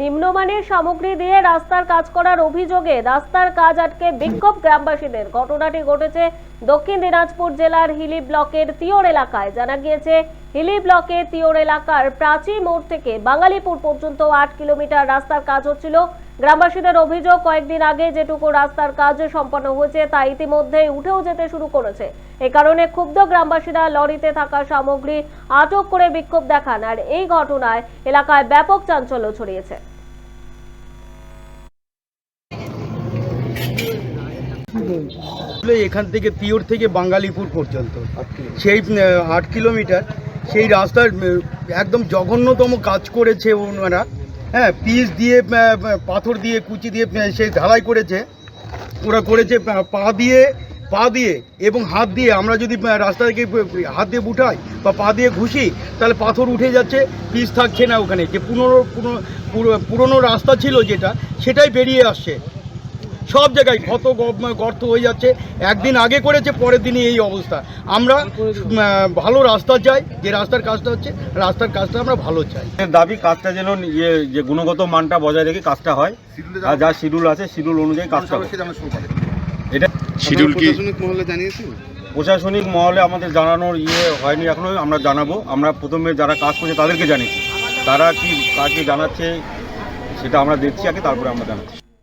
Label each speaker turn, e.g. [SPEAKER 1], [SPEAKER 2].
[SPEAKER 1] নিম্নমানের সামগ্রী দিয়ে রাস্তার কাজ করার অভিযোগে রাস্তার কাজ আটকে বিক্ষোভ গ্রামবাসীদের। ঘটনাটি ঘটেছে দক্ষিণ দিনাজপুর জেলার হিলি ব্লকের তিওর এলাকায়। জানা গিয়েছে, হিলি ব্লকের তিওর এলাকার প্রাচী মোড় থেকে বাঙালিপুর পর্যন্ত আট কিলোমিটার রাস্তার কাজ হচ্ছিল। গ্রামবাসীদের অভিযোগ কয়েকদিন আগে যেটুকু রাস্তার কাজ সম্পন্ন হয়েছে তা ইতিমধ্যেই উঠেও যেতে শুরু করেছে। এ কারণে ক্ষুব্ধ গ্রামবাসীরা লরিতে থাকা সামগ্রী আটক করে বিক্ষোভ দেখান আর এই ঘটনায় এলাকায় ব্যাপক চাঞ্চল্য ছড়িয়েছে।
[SPEAKER 2] এখান থেকে তিওর থেকে বাঙ্গালিপুর পর্যন্ত। সেই আট কিলোমিটার সেই রাস্তার একদম জঘন্যতম কাজ করেছে ওনারা। হ্যাঁ পিস দিয়ে পাথর দিয়ে, কুচি দিয়ে সে ঢালাই করেছে। ওরা করেছে পা দিয়ে পা দিয়ে এবং হাত দিয়ে। আমরা যদি রাস্তা থেকে হাত দিয়ে উঠাই বা পা দিয়ে ঘুষি, তাহলে পাথর উঠে যাচ্ছে পিস থাকছে না ওখানে। যে পুরনো, পুরনো- পুরো- পুরনো রাস্তা ছিল যেটা, সেটাই বেরিয়ে আসছে। সব জায়গায় ক্ষত গর্ত হয়ে যাচ্ছে। একদিন আগে করেছে পরের দিনই এই অবস্থা। আমরা ভালো রাস্তা চাই যে রাস্তার কাজটা হচ্ছে রাস্তার কাজটা আমরা ভালো চাই।
[SPEAKER 3] দাবি কাজটা যেন ইয়ে যে গুণগত মানটা বজায় রেখে কাজটা হয় আর যা শিডিউল আছে শিডিউল অনুযায়ী কাজটা এটা
[SPEAKER 4] শিডিউল কি? প্রশাসনিক মহলে জানিয়েছেন
[SPEAKER 3] প্রশাসনিক মহলে আমাদের জানানোর ইয়ে হয়নি এখনও আমরা জানাব। আমরা প্রথমে যারা কাজ করছে তাদেরকে জানিয়েছি। তারা কি কাকে জানাচ্ছে সেটা আমরা দেখছি আগে তারপরে আমরা জানাচ্ছি।